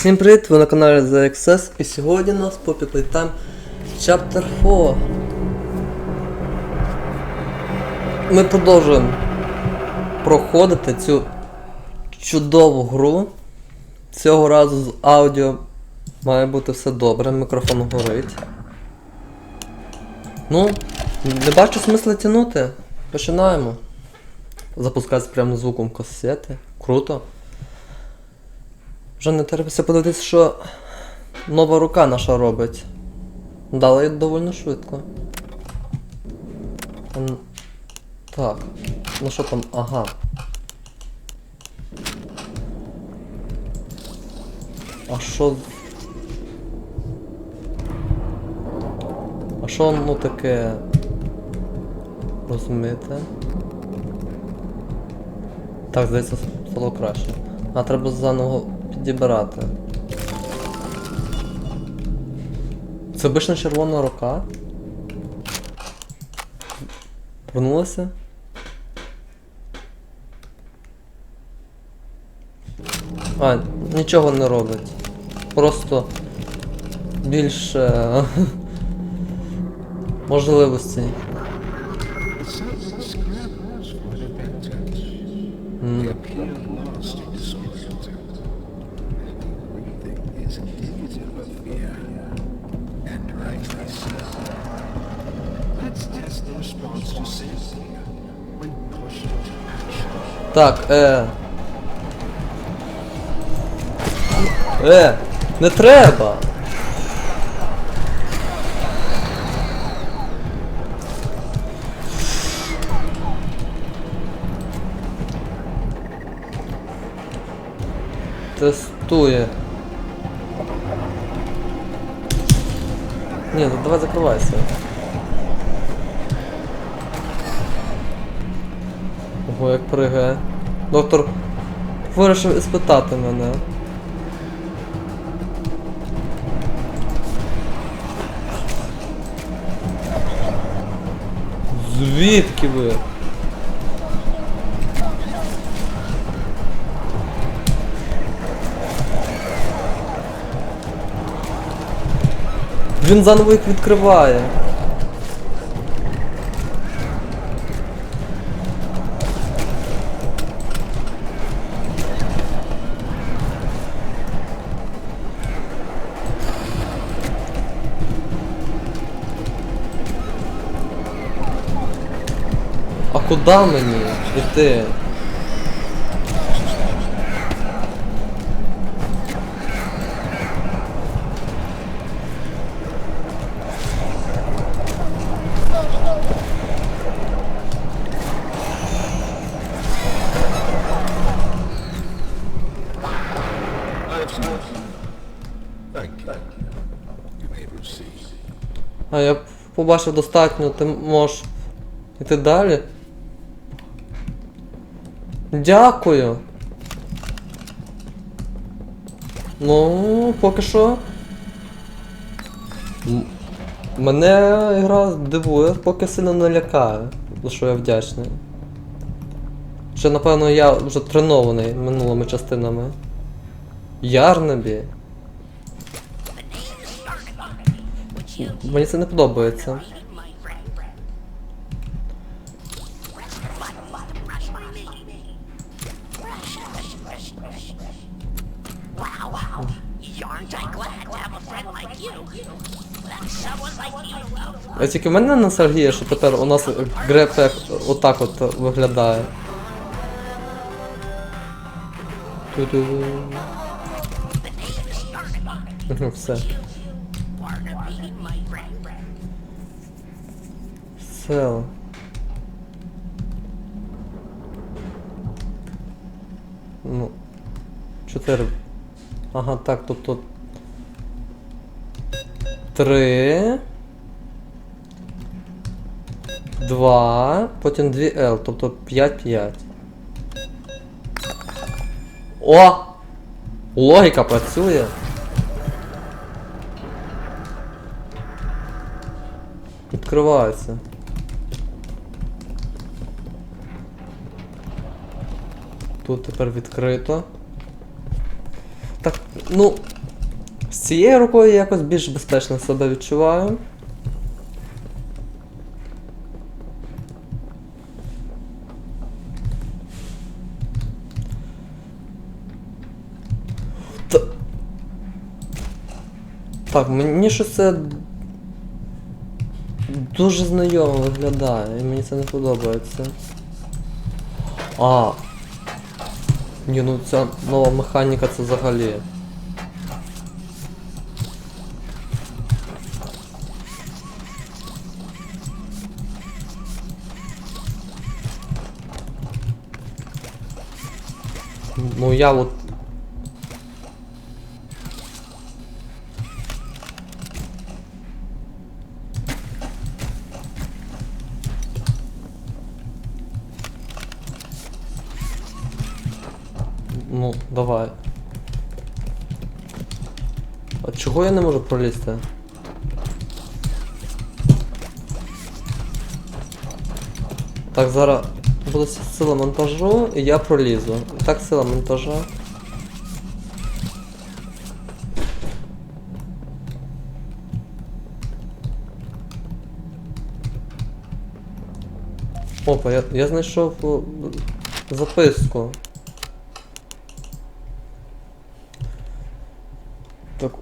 Всім привіт, ви на каналі The Access і сьогодні у нас Poppy Playtime Chapter 4. Ми продовжуємо проходити цю чудову гру. Цього разу з аудіо має бути все добре, мікрофон горить. Ну, не бачу смисла тягнути. Починаємо. Запускається прямо звуком касети. Круто. Вже не терпиться подивитися, що нова рука наша робить. Дала її доволі швидко. Так. Ну що там? Ага. А що. А що ну таке. Розумієте? Так, здається, стало краще. А треба заново підібрати. Це обична червона рука. Вернулася? А, нічого не робить. Просто більше можливостей. Так, е. Е, не треба. Тестує. Ні, ну давай закривайся. Ого, як пригає. Доктор вирішив іспитати мене. Звідки ви? Він заново їх відкриває. А куди мені йти? А я побачив достатньо, ти можеш йти далі. Дякую. Ну, поки що. М- Мене гра дивує, поки сильно не лякає, за що я вдячний. Ще напевно я вже тренований минулими частинами. Ярнебі. Мені це не подобається. А тільки в мене на що тепер у нас грепек отак от виглядає. Ту-ду. Мгм, Все. Сел. Ну. Чотири. Ага, так, тобто. Три. Два. Потім дві L, тобто 5-5. О! Логіка працює. Відкривається. Тут тепер відкрито. Так, ну. З цією рукою я якось більш безпечно себе відчуваю. Та... Так, мені щось це дуже знайомо виглядає, і мені це не подобається. А. Ні, ну ця нова механіка це взагалі. Ну я вот. давай. А чого я не можу пролізти? Так, зараз буде сила монтажу, і я пролізу. Так сила монтажа. Опа, я, я знайшов записку.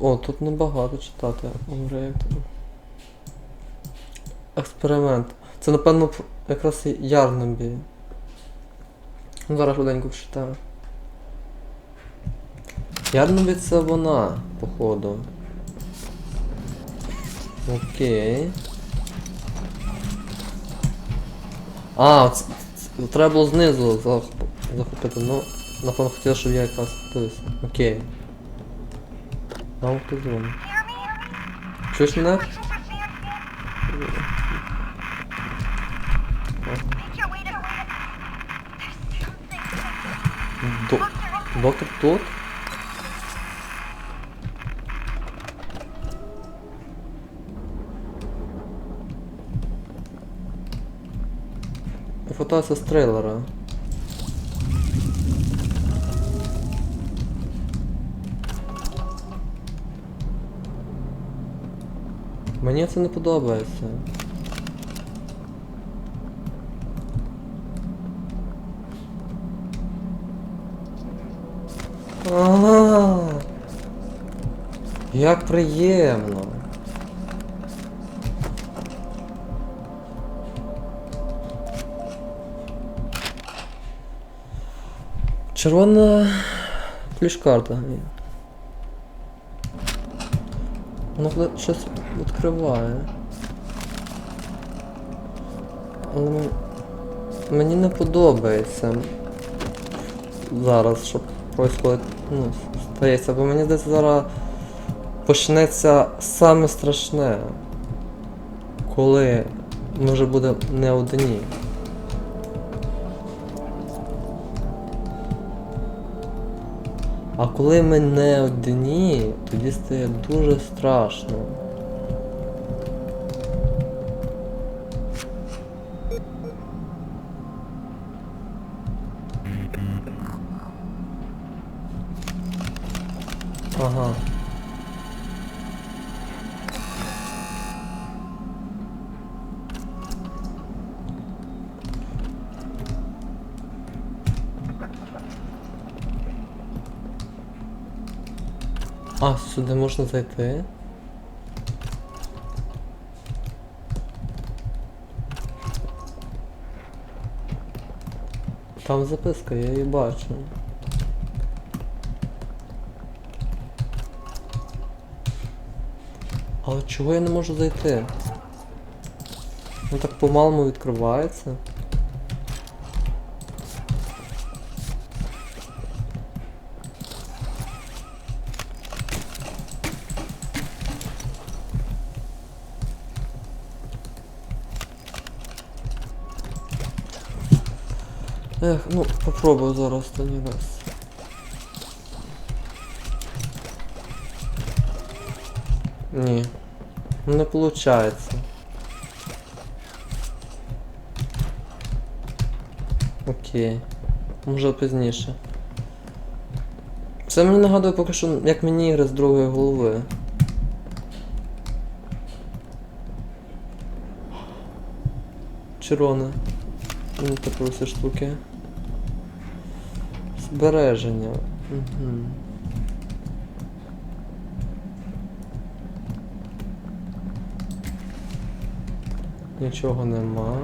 О, тут небагато читати. Добре. Експеримент. Це напевно якраз і Ярнебі. Ну, Зараз швиденько читаю. Ярнебі це вона, походу. Окей. А, ц- ц- треба було знизу захопити, ну, напевно хотів, щоб я якраз дивився. Окей. Нам хто дзвонить. Чуєш мене? До... Доктор тут? Фотося з трейлера. Мені це не подобається. Ага. Як приємно. Червона ключ-карта. Воно вли- щось відкриває. Але мені не подобається зараз, що происходит, ну, стається, бо мені здається зараз почнеться саме страшне, коли ми вже будемо не одні. А коли ми не одні, тоді стає дуже страшно. Сюди можна зайти. Там записка, я її бачу. Але чого я не можу зайти? Ну так по-малому відкривається. Ех, ну попробую зараз останній раз. Ні. Ну не получається. Окей. Може пізніше. Це мені нагадує поки що, як мені ігри з другої голови. Червоне. Ну, типу ці штуки. Збереження. Угу. Нічого нема.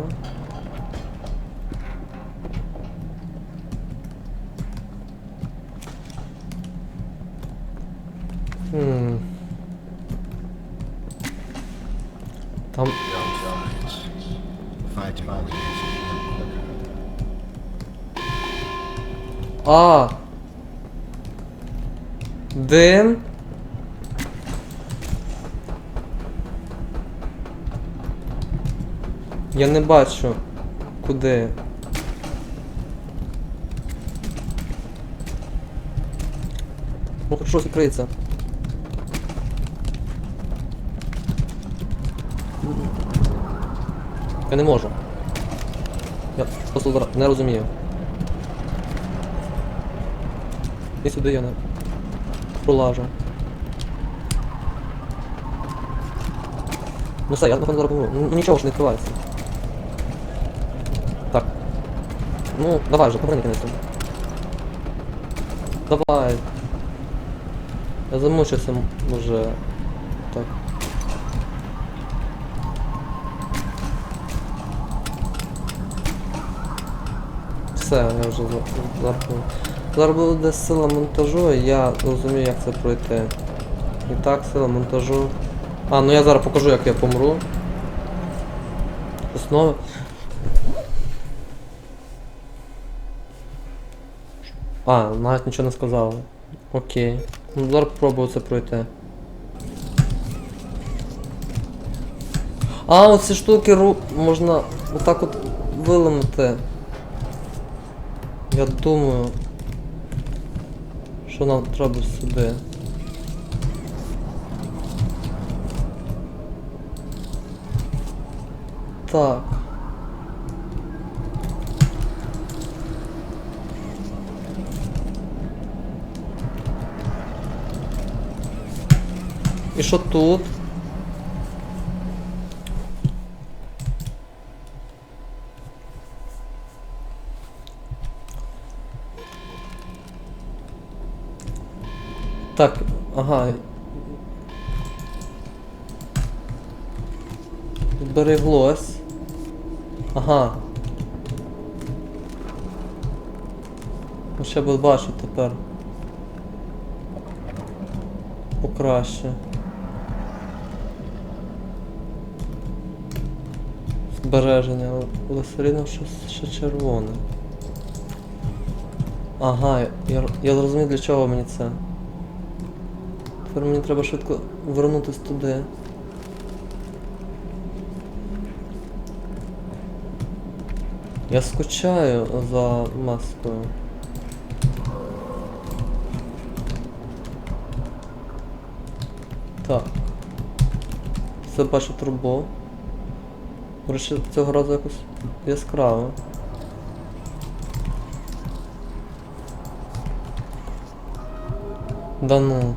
А! Дим. Я не бачу. Куди? Ну хоч щось відкриється. Я не можу. Я просто не розумію. І сюди я не пролажу. Ну все, я напевно зараз. Ну нічого ж не відкривається. Так. Ну, давай вже, поверни кінець. Давай. Я замучився вже. Так. Все, я вже за- зарахую. Зараз буде сила монтажу, я розумію, як це пройти. І так, сила монтажу. А, ну я зараз покажу, як я помру. Основи. А, навіть нічого не сказали. Окей. Ну зараз попробую це пройти. А, оці штуки ру... можна отак от виламати. Я думаю, що нам треба сюди. Так. І що тут? Так, ага. Збереглось. Ага. Ну, Ще би бачу тепер. Покраще. Збереження, але щось ще червоне. Ага, я, я, зрозумів для чого мені це. Тепер мені треба швидко вернутись туди. Я скучаю за маскою. Так. Це бачу трубу. Речі, цього разу якось яскраво. Да ну.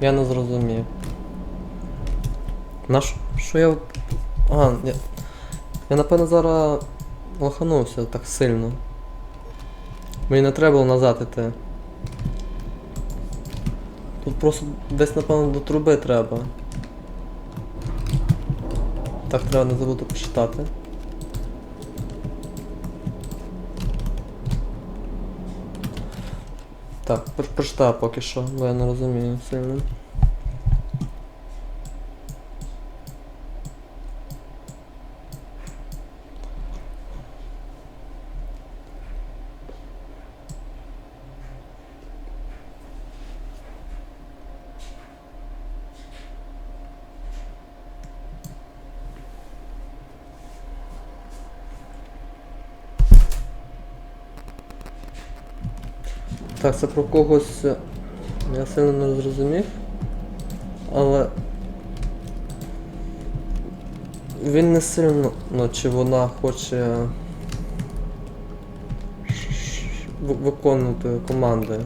Я не зрозумів. На що- я. А, я. Я напевно зараз лоханувся так сильно. Мені не треба було назад іти. Тут просто десь напевно до труби треба. Так треба не забути почитати. Так, прочитаю поки що, бо я не розумію сильно. Так, це про когось е, я сильно не зрозумів. Але. Він не сильно, ну чи вона хоче. виконувати команди.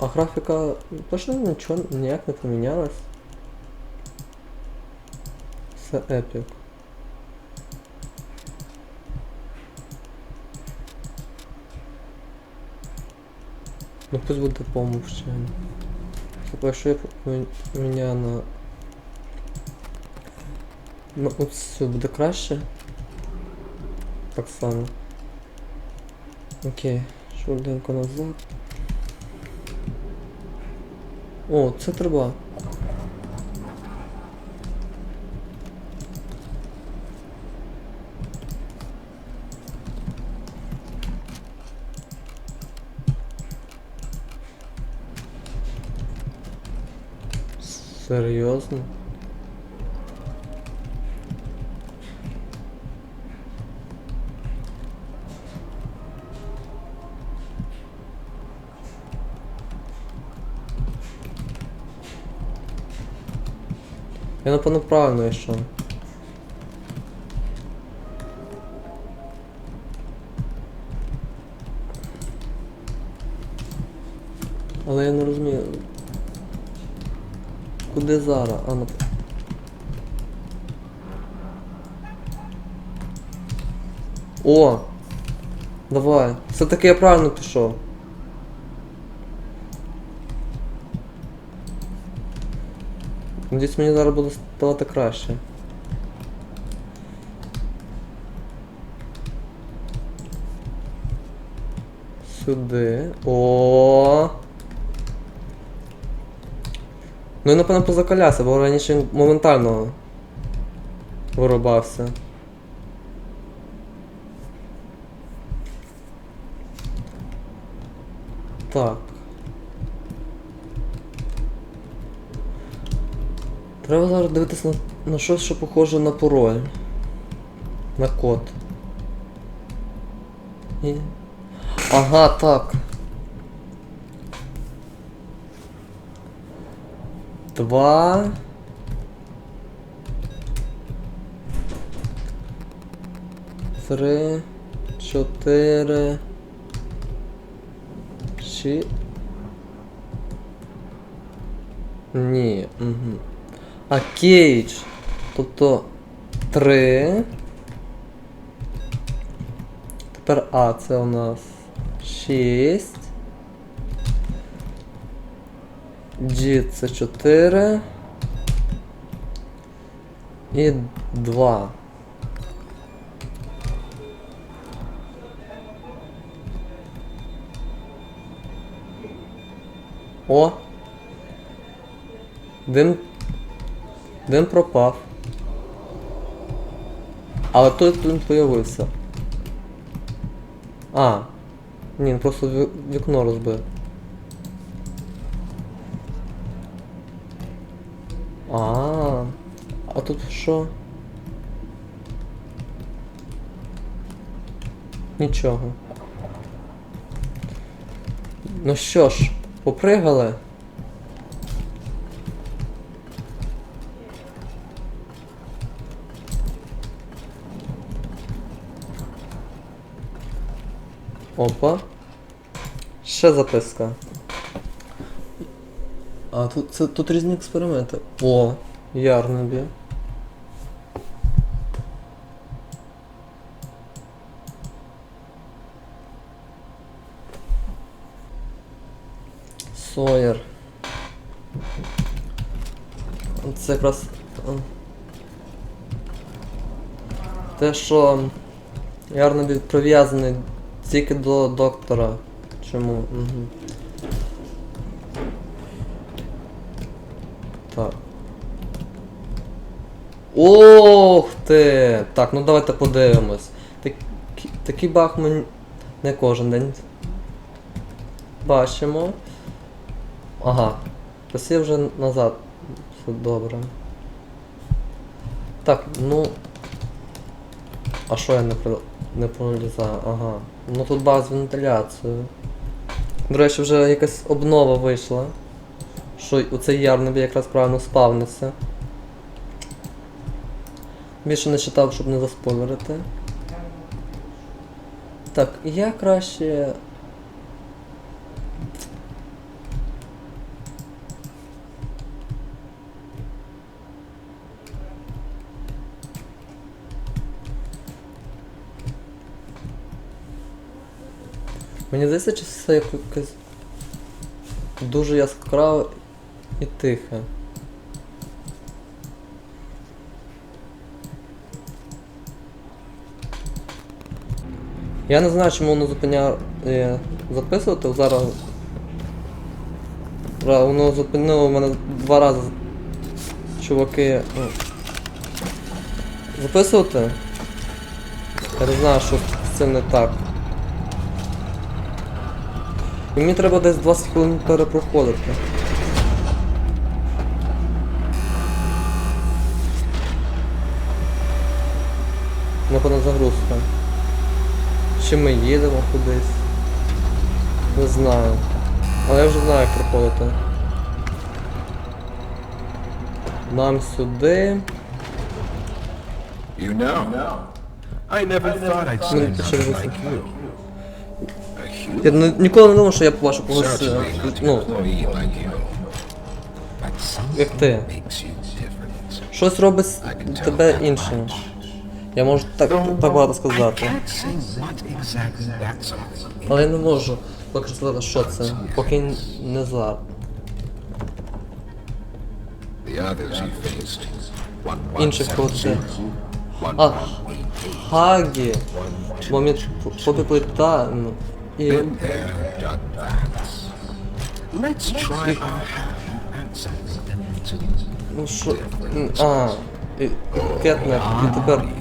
А графіка точно нічого ніяк не помінялась. Все епік. Ну пусть буде помовчання. Типа, якщо я помі- поміняю на... На все, буде краще? Так само. Окей, швиденько назад. О, це треба. Серйозно? Я напевно правильно йшов. Куди зараз? А, нап... О! Давай. Все-таки я правильно пішов. Надіюсь, мені зараз буде ставати краще. Сюди. О. Ну і напевно позакалявся, бо раніше він моментально вирубався. Так. Треба зараз дивитися на, на щось, що похоже на пароль. На код. І... Ага, так. Два. Три. Чотири. Ші. Ні. Угу. А кейдж. Тобто три. Тепер А це у нас 6. G це 4. І 2. О! Дим. Дим пропав. Але тут він появився. А. Ні, він просто вікно розбив. А. А тут що? Нічого. Ну що ж, попригали. Опа. Ще записка. А тут це тут різні експерименти. О, Ярнебі. Сойер. Це якраз. Те, що Ярнебі прив'язаний тільки до доктора. Чому? Угу. Ох ти! Так, ну давайте подивимось. Такі, такий баг ми не кожен день бачимо. Ага. Посів вже назад. Все добре. Так, ну. А що я не при... не пролізаю? Ага. Ну тут баг з вентиляцією. До речі, вже якась обнова вийшла. Що оцей ярнебі якраз правильно спавниться. Більше не читав, щоб не заспойлерити. Так, я краще. Мені здається, чи все якось дуже яскраво і тихе. Я не знаю, чому воно зупиняє записувати. Зараз. Воно зупинило мене два рази. Чуваки. ну, Записувати? Я не знаю, що цим не так. І мені треба десь 20 хвилин перепроходити. Напевно загрузка. Чи ми їдемо кудись? Не знаю. Але я вже знаю, як проходити. Нам сюди. You know, I never thought I'd like you. Я ніколи не думав, що я побачу когось. е, Ну, як ти. Щось робить тебе іншим. Я можу так, так багато сказати. Але я не можу поки сказати, що це. Поки не зараз. Інших кого це. А, 188, Хагі. Момент попекли та. Ну, і. Ну що. А. І кетнеп. І тепер.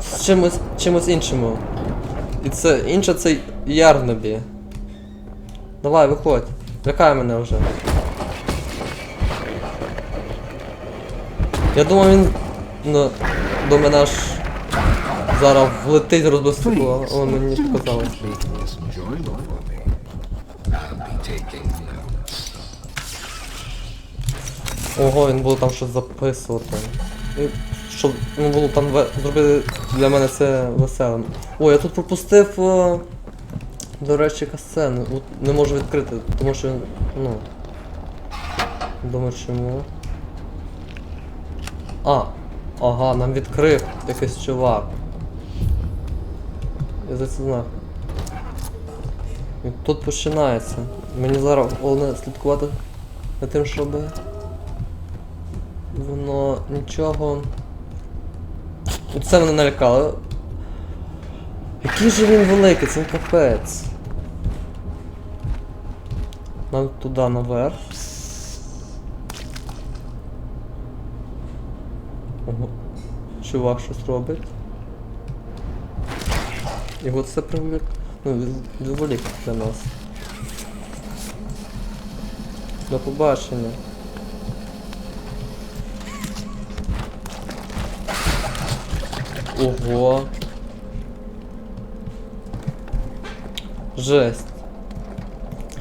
З чимось, чимось іншим. І це інше це Ярнобі. Давай, виходь. Лякай мене вже. Я думав він ну, до мене аж зараз влетить розбив стекло, але мені показалось. Ого, він буде там щось записувати. І щоб ну, було там зробити для мене це веселим. О, я тут пропустив. о, До речі, касцену. Не можу відкрити, тому що. Ну. Думаю, чому. А, ага, нам відкрив якийсь чувак. Я за це знав. І тут починається. Мені зараз головне слідкувати за тим, щоб воно нічого. Це мене налякало. Який же він великий, це капець. Нам туди наверх. Ого. Чувак щось робить. Його це привлік. Ну, відволік для нас. До побачення. Ого. Жесть.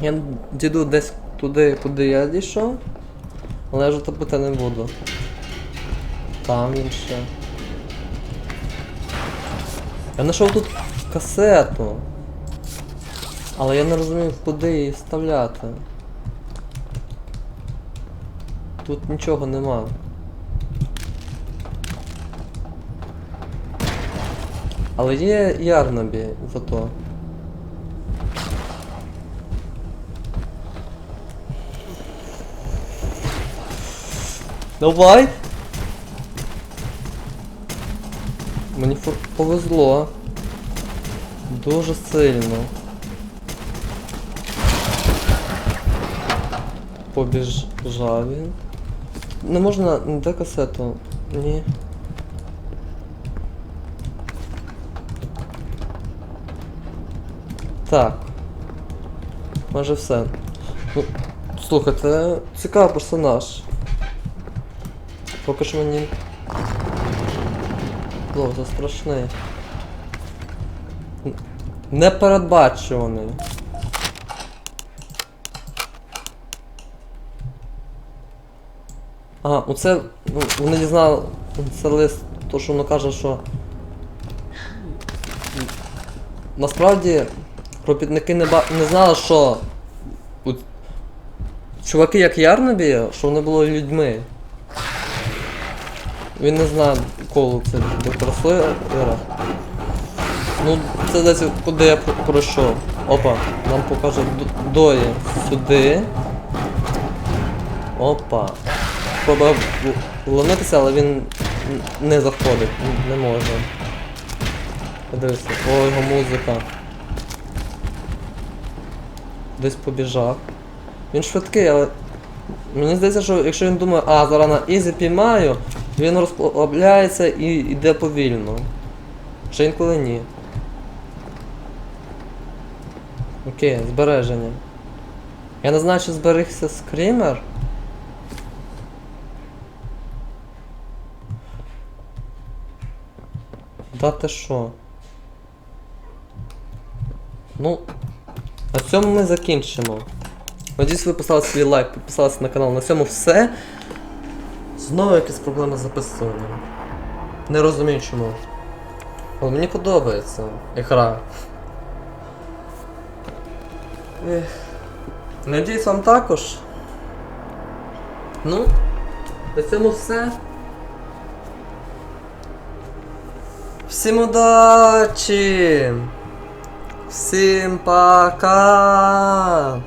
Я діду десь туди, куди я дійшов, але я вже топити не буду. Там він ще. Я знайшов тут касету. Але я не розумію, куди її вставляти. Тут нічого нема. Але є Ярнобі зато. Давай! Мені фо- повезло. Дуже сильно. Побіжав він. Не можна. Не де касету? Ні. Так. Майже все. Ну, слухайте, цікавий персонаж. Поки що мені. О, це страшний. Непередбачуваний. А, оце. ну, Вони дізнали. Це лист, то що воно каже, що. насправді робітники не, ба... не знали, що у... чуваки як Ярнобі, що вони були людьми. Він не знає колу це Сойера. Ну, це десь куди я про- пройшов. Опа, нам покаже д- дої сюди. Опа. Пробував ломитися, але він не заходить, не може. Подивися, о, його музика. Десь побіжав. Він швидкий, але. Мені здається, що якщо він думає, а, зараз на ізі піймаю, він розслабляється і йде повільно. Чи інколи ні. Окей, збереження. Я не знаю, чи зберігся скрімер. Да ти що? Ну, цьому ми закінчимо. Надіюсь, ви поставили свій лайк, підписалися на канал. На цьому все. Знову якісь проблеми з записуванням. Не розумію чому. Але мені подобається гра. Ех. Надіюсь вам також. Ну, на цьому все. Всім удачі! Всім пока!